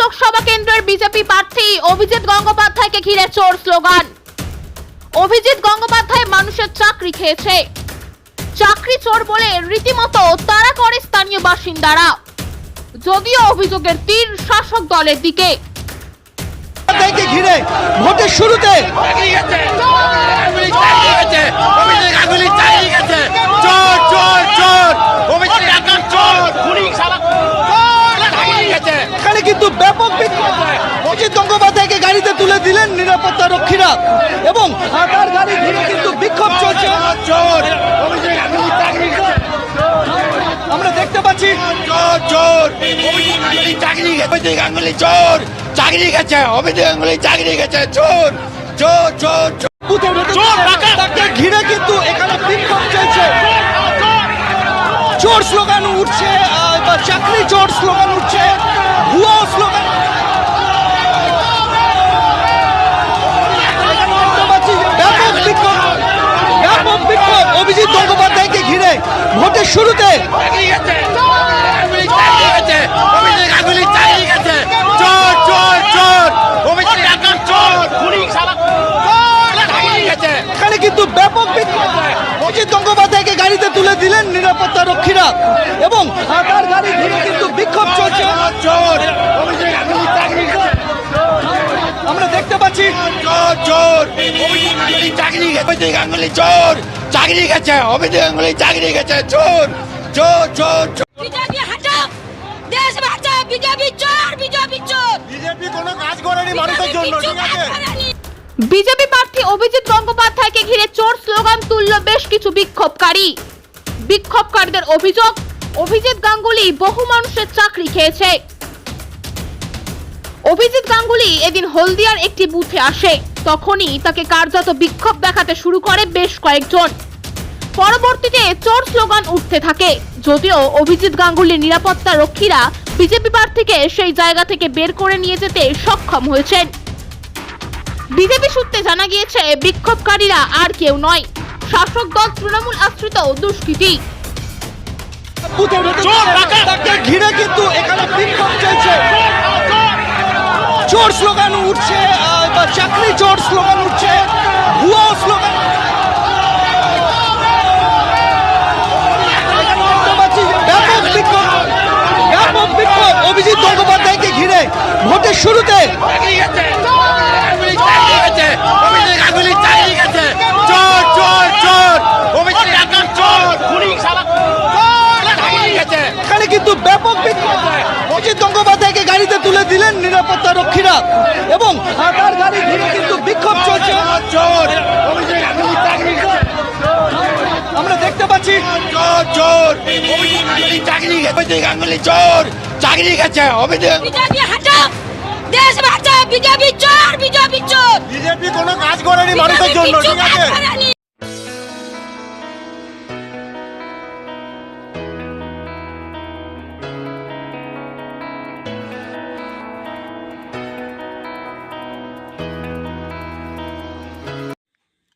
লোকসভা কেন্দ্রের বিজেপি প্রার্থী অভিজিৎ গঙ্গোপাধ্যায়কে ঘিরে চোর স্লোগান। অভিজিৎ গঙ্গোপাধ্যায় মানুষের চাকরি খেয়েছে। চাকরি চোর বলে রীতিমতো তারা করে স্থানীয় বাসিন্দারা। যদিও অভিযোগের তীর শাসক দলের দিকে। ঘিরে ভোটের শুরুতে চালিয়ে গেছে অভিজিৎ চালিয়ে গেছে অভিজিৎ গাঙ্গুলি চালিয়ে গেছে চোর চোর চোর অভিজিৎ ডাকাত চোর খুনি শালা চালিয়ে গেছে এখানে কিন্তু ব্যাপক বিক্ষোভ অজিত গঙ্গোপাধ্যায়কে গাড়িতে তুলে দিলেন নিরাপত্তা রক্ষীরা। এবং তার গাড়ি ঘিরে কিন্তু বিক্ষোভ চলছে। আমরা দেখতে পাচ্ছি চাকরি গাঙ্গুলি চোর চাকরি গেছে অভিজিৎ গাঙ্গুলি চাকরি গেছে চোর চোর চোর চোর! তাকে ঘিরে কিন্তু এখানে বিক্ষোভ চলছে। চোর স্লোগান উঠছে চাকরি চোর স্লোগান উঠছে ভুয়ো স্লোগান এখানে দেখতে পাচ্ছি যে ব্যাপক বিক্ষোভ ব্যাপক বিক্ষোভ অভিজিৎ গঙ্গোপাধ্যায়কে ঘিরে ভোটের শুরুতে চালিয়ে গেছে গাঙ্গুলি চালিয়ে গেছে অভিজিৎ গাঙ্গুলি চালিয়ে গেছে চোর চোর চোর অভিজিৎ ডাকাত চোর খুনি শালা চালিয়ে শুরুতে কিন্তু ব্যাপক অজিত গঙ্গোপাধ্যায়কে গাড়িতে তুলে দিলেন নিরাপত্তা রক্ষীরা এবং তার গাড়ি ঘিরে কিন্তু বিক্ষোভ চলছে চোর অভিজিৎ গাঙ্গুলি চাকরি গেছে আমরা দেখতে পাচ্ছি। চোর চোর অভিজিৎ গাঙ্গুলি চাকরি গেছে। অভিজিৎ গাঙ্গুলি চোর চাকরি গেছে। অভিজিৎ গাঙ্গুলি চাকরি গেছে। চোর চোর চোর চোর বিজেপি হাটাও দেশ বাঁচাও বিজেপি চোর বিজেপি চোর বিজেপি কোনো কাজ করেনি মানুষের জন্য ঠিক আছে? বিজেপি প্রার্থী অভিজিৎ গঙ্গোপাধ্যায়কে ঘিরে চোর স্লোগান তুলল বেশ কিছু বিক্ষোভকারী। বিক্ষোভকারীদের অভিযোগ অভিজিৎ গাঙ্গুলি বহু মানুষের চাকরি খেয়েছে। অভিজিৎ গাঙ্গুলি এদিন হলদিয়ার একটি বুথে আসে। তখনই তাকে কার্যত বিক্ষোভ দেখাতে শুরু করে বেশ কয়েকজন। পরবর্তীতে চোর স্লোগান উঠতে থাকে। যদিও অভিজিৎ গাঙ্গুলির নিরাপত্তা রক্ষীরা বিজেপি প্রার্থীকে সেই জায়গা থেকে বের করে নিয়ে যেতে সক্ষম হয়েছেন। বিজেপি সূত্রে জানা গিয়েছে, বিক্ষোভকারীরা আর কেউ নয়। শাসক দল তৃণমূল আশ্রিত দুষ্কৃতী বুথের ভেতর চোর, ডাকাত! তাকে ঘিরে কিন্তু এখানে বিক্ষোভ চলছে চোর স্লোগান উঠছে বা চাকরি চোর স্লোগান উঠছে, ভুয়ো স্লোগান। ব্যাপক বিক্ষোভ অভিজিৎ গঙ্গোপাধ্যায়কে ঘিরে ভোটের শুরুতে চাকরি গেছে গাঙ্গুলি চালিয়ে গেছে অভিজিৎ গাঙ্গুলি চালিয়ে গেছে চোর চোর চোর অভিজিৎ ডাকাত চোর খুনি শালা চালিয়ে গেছে এখানে কিন্তু ব্যাপক বিক্ষোভ অজিত গঙ্গোপাধ্যায়কে গাড়িতে তুলে দিলেন নিরাপত্তা রক্ষীরা এবং তার গাড়ি ঘিরে কিন্তু বিক্ষোভ চলছে। আমরা দেখতে পাচ্ছি চোর চোর অভিজিৎ চাকরি গেছে গাঙ্গুলি চোর চাকরি দেশ বাঁচাও বিজেপি চোর বিজেপি চোর বিজেপি কোনো কাজ করেনি মানুষের জন্য ঠিক আছে?